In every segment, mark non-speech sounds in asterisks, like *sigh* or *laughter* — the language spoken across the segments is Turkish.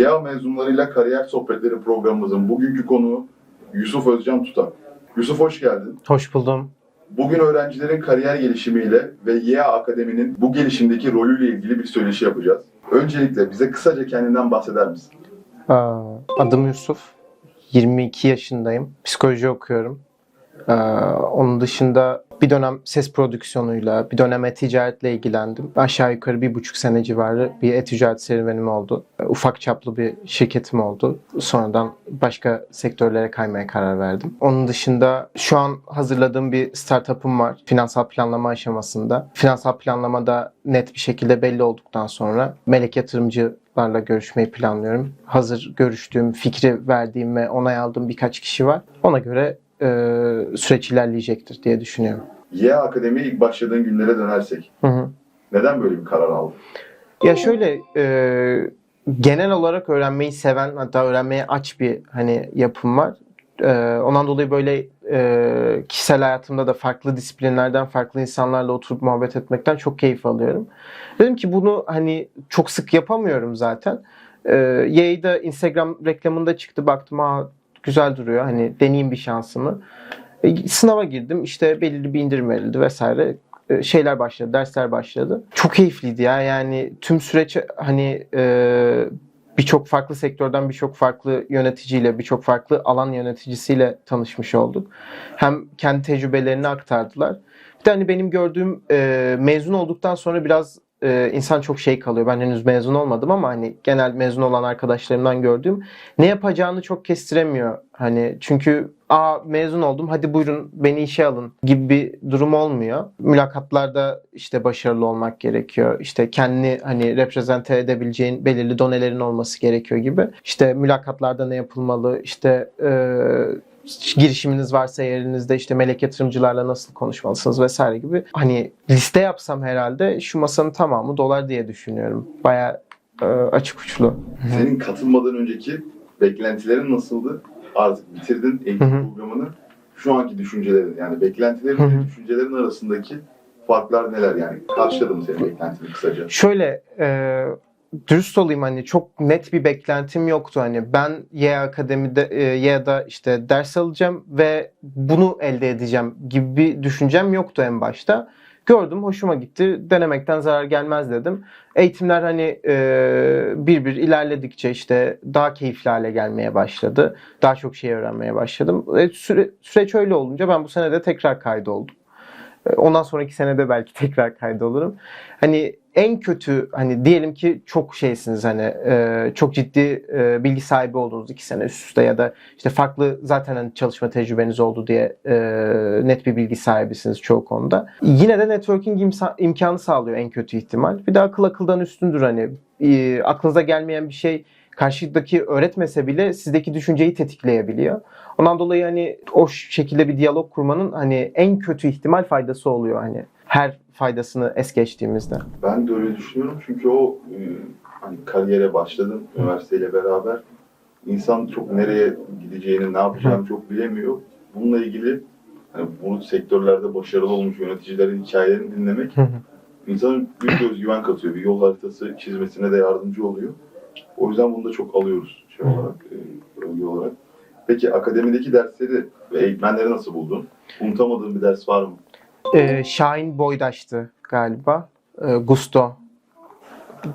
YA mezunlarıyla kariyer sohbetleri programımızın bugünkü konuğu Yusuf Özcan Tutan. Yusuf hoş geldin. Hoş buldum. Bugün öğrencilerin kariyer gelişimiyle ve YA Akademi'nin bu gelişimdeki rolüyle ilgili bir söyleşi yapacağız. Öncelikle bize kısaca kendinden bahseder misin? Aa, Adım Yusuf. 22 yaşındayım. Psikoloji okuyorum. Aa, Onun dışında bir dönem ses prodüksiyonuyla, bir dönem e-ticaretle ilgilendim. Aşağı yukarı bir buçuk sene civarı bir e-ticaret serüvenim oldu. Ufak çaplı bir şirketim oldu. Sonradan başka sektörlere kaymaya karar verdim. Onun dışında şu an hazırladığım bir startup'ım var. Finansal planlama aşamasında. Finansal planlamada net bir şekilde belli olduktan sonra melek yatırımcılarla görüşmeyi planlıyorum. Hazır görüştüğüm, fikri verdiğim ve onay aldığım birkaç kişi var. Ona göre e, süreç ilerleyecektir diye düşünüyorum. YA Akademi'ye ilk başladığın günlere dönersek Hı hı. neden böyle bir karar aldın? Ya şöyle e, genel olarak öğrenmeyi seven hatta öğrenmeye aç bir hani yapım var. E, ondan dolayı böyle e, kişisel hayatımda da farklı disiplinlerden farklı insanlarla oturup muhabbet etmekten çok keyif alıyorum. Dedim ki bunu hani çok sık yapamıyorum zaten. E, Y'de Instagram reklamında çıktı baktım ha güzel duruyor hani deneyeyim bir şansımı. E, sınava girdim işte belirli bir indirim verildi vesaire e, şeyler başladı, dersler başladı. Çok keyifliydi ya. Yani tüm süreç hani e, birçok farklı sektörden birçok farklı yöneticiyle, birçok farklı alan yöneticisiyle tanışmış olduk. Hem kendi tecrübelerini aktardılar. Bir de hani benim gördüğüm mezun olduktan sonra biraz e, insan çok şey kalıyor. Ben henüz mezun olmadım ama hani genel mezun olan arkadaşlarımdan gördüğüm ne yapacağını çok kestiremiyor. Hani çünkü aa mezun oldum hadi buyurun beni işe alın gibi bir durum olmuyor. Mülakatlarda işte başarılı olmak gerekiyor. İşte kendini hani reprezente edebileceğin belirli donelerin olması gerekiyor gibi. İşte mülakatlarda ne yapılmalı? İşte e, girişiminiz varsa yerinizde işte melek yatırımcılarla nasıl konuşmalısınız vesaire gibi. Hani liste yapsam herhalde şu masanın tamamı dolar diye düşünüyorum. Baya açık uçlu. Senin katılmadan önceki beklentilerin nasıldı? Artık bitirdin eğitim programını. Şu anki düşüncelerin yani beklentilerin ve düşüncelerin arasındaki farklar neler yani? Karşıladım senin beklentini kısaca. Şöyle e, dürüst olayım hani çok net bir beklentim yoktu hani ben Y Akademi'de e, Y'da işte ders alacağım ve bunu elde edeceğim gibi bir düşüncem yoktu en başta. Gördüm hoşuma gitti denemekten zarar gelmez dedim. Eğitimler hani e, bir bir ilerledikçe işte daha keyifli hale gelmeye başladı. Daha çok şey öğrenmeye başladım. E, süre, süreç öyle olunca ben bu sene de tekrar kaydoldum. E, Ondan sonraki senede belki *laughs* tekrar kaydolurum. Hani en kötü hani diyelim ki çok şeysiniz hani e, çok ciddi e, bilgi sahibi oldunuz iki sene üst üste ya da işte farklı zaten hani çalışma tecrübeniz oldu diye e, net bir bilgi sahibisiniz çoğu konuda. Yine de networking imsa- imkanı sağlıyor en kötü ihtimal. Bir de akıl akıldan üstündür hani e, aklınıza gelmeyen bir şey karşıdaki öğretmese bile sizdeki düşünceyi tetikleyebiliyor. Ondan dolayı hani o şekilde bir diyalog kurmanın hani en kötü ihtimal faydası oluyor hani her faydasını es geçtiğimizde. Ben de öyle düşünüyorum çünkü o e, hani kariyere başladım üniversiteyle beraber. İnsan çok nereye gideceğini, ne yapacağını çok bilemiyor. Bununla ilgili hani bu sektörlerde başarılı olmuş yöneticilerin hikayelerini dinlemek insanın bir özgüven katıyor. Bir yol haritası çizmesine de yardımcı oluyor. O yüzden bunu da çok alıyoruz şey olarak, e, bölge olarak. Peki akademideki dersleri ve eğitmenleri nasıl buldun? Unutamadığın bir ders var mı? Ee, Şahin Boydaş'tı galiba. Ee, Gusto.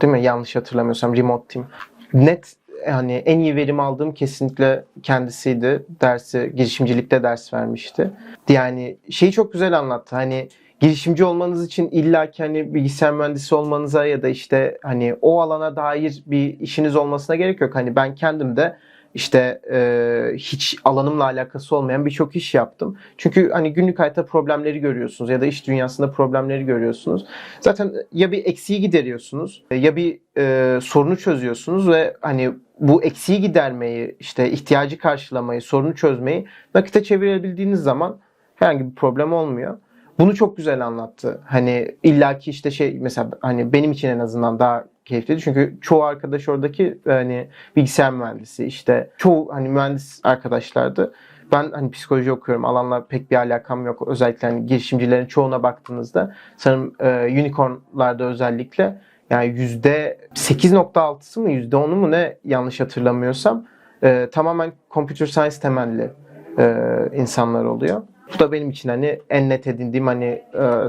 Değil mi? Yanlış hatırlamıyorsam Remote Team. Net yani en iyi verim aldığım kesinlikle kendisiydi. Dersi girişimcilikte ders vermişti. Yani şeyi çok güzel anlattı. Hani girişimci olmanız için illa ki hani bilgisayar mühendisi olmanıza ya da işte hani o alana dair bir işiniz olmasına gerek yok. Hani ben kendim de işte e, hiç alanımla alakası olmayan birçok iş yaptım. Çünkü hani günlük hayatta problemleri görüyorsunuz ya da iş dünyasında problemleri görüyorsunuz. Zaten ya bir eksiği gideriyorsunuz ya bir e, sorunu çözüyorsunuz ve hani bu eksiği gidermeyi, işte ihtiyacı karşılamayı, sorunu çözmeyi nakite çevirebildiğiniz zaman herhangi bir problem olmuyor. Bunu çok güzel anlattı. Hani illaki işte şey mesela hani benim için en azından daha keyifliydi. Çünkü çoğu arkadaş oradaki hani bilgisayar mühendisi işte çoğu hani mühendis arkadaşlardı. Ben hani psikoloji okuyorum. Alanla pek bir alakam yok. Özellikle hani girişimcilerin çoğuna baktığınızda sanırım e, unicornlarda özellikle Yani yüzde 8.6'sı mı yüzde 10'u mu ne yanlış hatırlamıyorsam e, tamamen computer science temelli e, insanlar oluyor. Bu da benim için hani en net edindiğim hani e,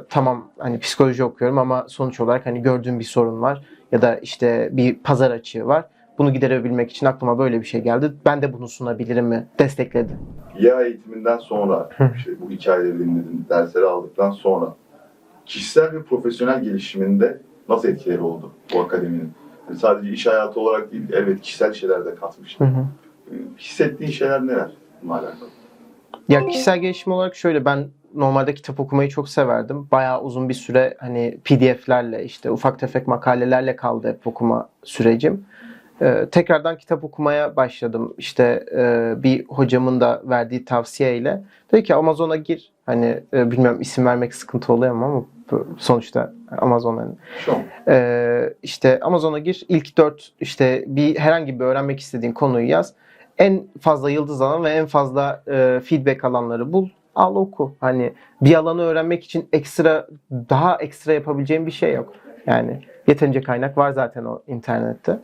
tamam hani psikoloji okuyorum ama sonuç olarak hani gördüğüm bir sorun var ya da işte bir pazar açığı var. Bunu giderebilmek için aklıma böyle bir şey geldi. Ben de bunu sunabilirim mi? Destekledi. YA eğitiminden sonra, işte bu hikayeleri dinledim, dersleri aldıktan sonra kişisel ve profesyonel gelişiminde nasıl etkileri oldu bu akademinin? Yani sadece iş hayatı olarak değil, evet kişisel şeyler de katmış. Hı hı. Ee, Hissettiğin şeyler neler bununla alakalı? Ya kişisel gelişim olarak şöyle ben normalde kitap okumayı çok severdim. Bayağı uzun bir süre hani PDF'lerle işte ufak tefek makalelerle kaldı hep okuma sürecim. Ee, tekrardan kitap okumaya başladım. İşte e, bir hocamın da verdiği tavsiyeyle. Dedi ki Amazon'a gir. Hani e, bilmiyorum isim vermek sıkıntı oluyor ama sonuçta Amazon hani. Ee, işte Amazon'a gir. ilk dört işte bir herhangi bir öğrenmek istediğin konuyu yaz. En fazla yıldız alan ve en fazla e, feedback alanları bul. Al oku. Hani bir alanı öğrenmek için ekstra daha ekstra yapabileceğin bir şey yok. Yani yeterince kaynak var zaten o internette.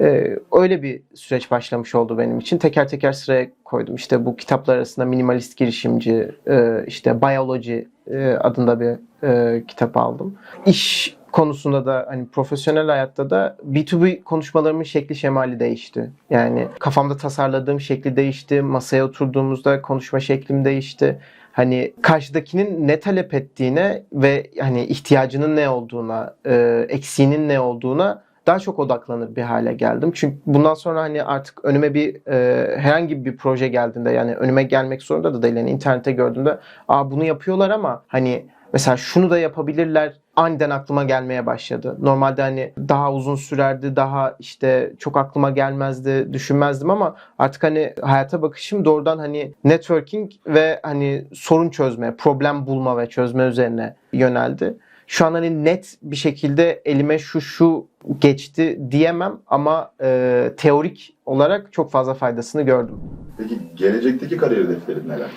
Ee, öyle bir süreç başlamış oldu benim için. Teker teker sıraya koydum. İşte bu kitaplar arasında minimalist girişimci, e, işte biology e, adında bir e, kitap aldım. İş konusunda da hani profesyonel hayatta da B2B konuşmalarımın şekli şemali değişti. Yani kafamda tasarladığım şekli değişti. Masaya oturduğumuzda konuşma şeklim değişti. Hani karşıdakinin ne talep ettiğine ve hani ihtiyacının ne olduğuna, e, eksiğinin ne olduğuna daha çok odaklanır bir hale geldim. Çünkü bundan sonra hani artık önüme bir e, herhangi bir proje geldiğinde yani önüme gelmek zorunda da değil. Yani internette gördüğümde aa bunu yapıyorlar ama hani mesela şunu da yapabilirler aniden aklıma gelmeye başladı. Normalde hani daha uzun sürerdi, daha işte çok aklıma gelmezdi, düşünmezdim ama artık hani hayata bakışım doğrudan hani networking ve hani sorun çözme, problem bulma ve çözme üzerine yöneldi. Şu an hani net bir şekilde elime şu şu geçti diyemem ama e, teorik olarak çok fazla faydasını gördüm. Peki gelecekteki kariyer hedeflerin neler?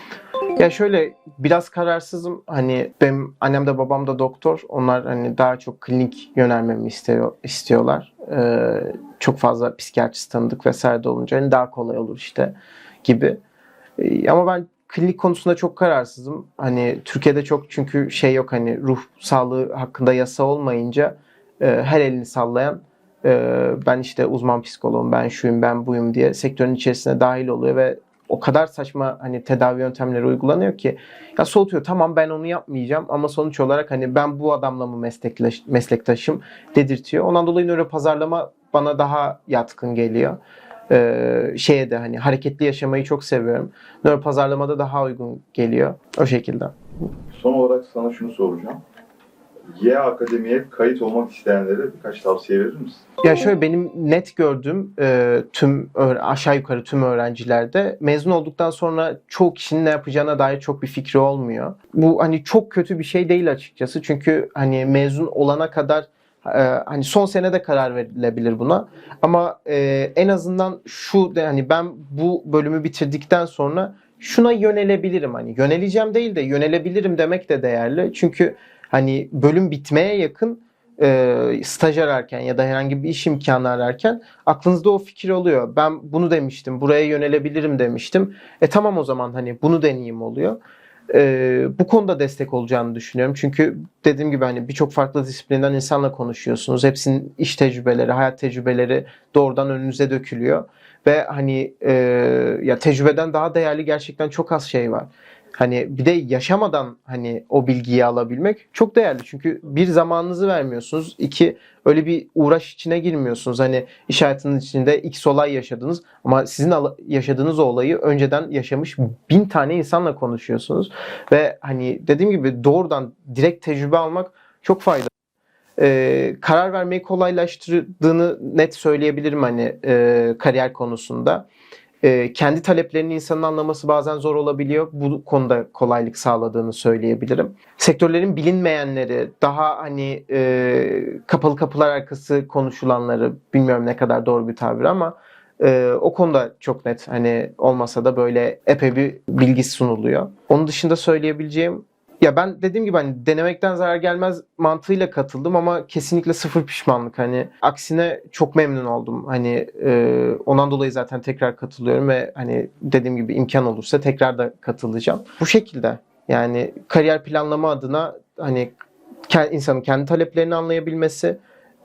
Ya şöyle biraz kararsızım. Hani benim annem de babam da doktor. Onlar hani daha çok klinik yönelmemi istiyor, istiyorlar. Ee, çok fazla psikiyatrist tanıdık vesaire de olunca hani daha kolay olur işte gibi. Ee, ama ben klinik konusunda çok kararsızım. Hani Türkiye'de çok çünkü şey yok hani ruh sağlığı hakkında yasa olmayınca e, her elini sallayan e, ben işte uzman psikoloğum, ben şuyum, ben buyum diye sektörün içerisine dahil oluyor ve o kadar saçma hani tedavi yöntemleri uygulanıyor ki ya soğutuyor tamam ben onu yapmayacağım ama sonuç olarak hani ben bu adamla mı meslektaş, meslektaşım dedirtiyor. Ondan dolayı nöro pazarlama bana daha yatkın geliyor. Ee, şeye de hani hareketli yaşamayı çok seviyorum. Nöro pazarlamada daha uygun geliyor. O şekilde. Son olarak sana şunu soracağım. Y Akademi'ye kayıt olmak isteyenlere birkaç tavsiye verir misin? Ya şöyle benim net gördüğüm e, tüm aşağı yukarı tüm öğrencilerde mezun olduktan sonra çoğu kişinin ne yapacağına dair çok bir fikri olmuyor. Bu hani çok kötü bir şey değil açıkçası. Çünkü hani mezun olana kadar e, hani son senede karar verilebilir buna. Ama e, en azından şu de hani ben bu bölümü bitirdikten sonra şuna yönelebilirim hani yöneleceğim değil de yönelebilirim demek de değerli. Çünkü hani bölüm bitmeye yakın e, staj ararken ya da herhangi bir iş imkanı ararken aklınızda o fikir oluyor. Ben bunu demiştim, buraya yönelebilirim demiştim. E tamam o zaman hani bunu deneyeyim oluyor. E, bu konuda destek olacağını düşünüyorum. Çünkü dediğim gibi hani birçok farklı disiplinden insanla konuşuyorsunuz. Hepsinin iş tecrübeleri, hayat tecrübeleri doğrudan önünüze dökülüyor. Ve hani e, ya tecrübeden daha değerli gerçekten çok az şey var. Hani bir de yaşamadan hani o bilgiyi alabilmek çok değerli. Çünkü bir zamanınızı vermiyorsunuz. iki öyle bir uğraş içine girmiyorsunuz. Hani iş hayatının içinde X olay yaşadınız ama sizin yaşadığınız o olayı önceden yaşamış bin tane insanla konuşuyorsunuz. Ve hani dediğim gibi doğrudan direkt tecrübe almak çok faydalı. Ee, karar vermeyi kolaylaştırdığını net söyleyebilirim hani e, kariyer konusunda e, kendi taleplerini insanın anlaması bazen zor olabiliyor. Bu konuda kolaylık sağladığını söyleyebilirim. Sektörlerin bilinmeyenleri, daha hani e, kapalı kapılar arkası konuşulanları, bilmiyorum ne kadar doğru bir tabir ama e, o konuda çok net hani olmasa da böyle epey bir bilgi sunuluyor. Onun dışında söyleyebileceğim Ya ben dediğim gibi hani denemekten zarar gelmez mantığıyla katıldım ama kesinlikle sıfır pişmanlık. Hani aksine çok memnun oldum. Hani e, ondan dolayı zaten tekrar katılıyorum ve hani dediğim gibi imkan olursa tekrar da katılacağım. Bu şekilde yani kariyer planlama adına hani insanın kendi taleplerini anlayabilmesi,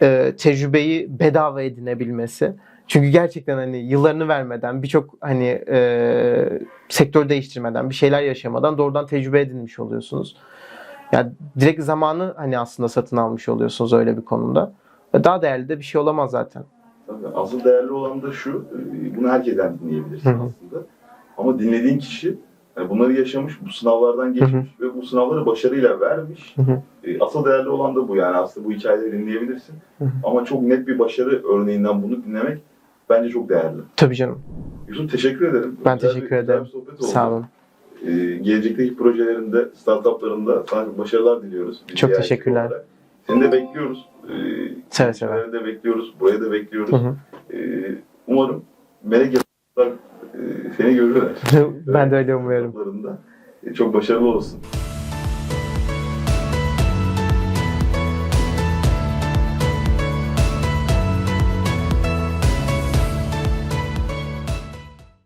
e, tecrübeyi bedava edinebilmesi. Çünkü gerçekten hani yıllarını vermeden, birçok hani e, sektör değiştirmeden, bir şeyler yaşamadan doğrudan tecrübe edinmiş oluyorsunuz. Yani direkt zamanı hani aslında satın almış oluyorsunuz öyle bir konumda. Ve Daha değerli de bir şey olamaz zaten. Tabii. Asıl değerli olan da şu, e, bunu herkesten dinleyebilirsin aslında. Ama dinlediğin kişi yani bunları yaşamış, bu sınavlardan geçmiş ve bu sınavları başarıyla vermiş. E, Asıl değerli olan da bu yani aslında bu hikayeleri dinleyebilirsin. Ama çok net bir başarı örneğinden bunu dinlemek bence çok değerli. Tabii canım. Yusuf teşekkür ederim. Ben Güzel teşekkür bir- ederim. bir. Sağ olun. E, gelecekteki projelerinde, startuplarında sana başarılar diliyoruz. Bir Çok teşekkürler. olarak. Seni de bekliyoruz. E, Seve seve. Seni de bekliyoruz. Buraya da bekliyoruz. Hı hı. Ee, umarım melek yapılar e, seni görürler. *laughs* ben de öyle umuyorum. E, Çok başarılı olsun.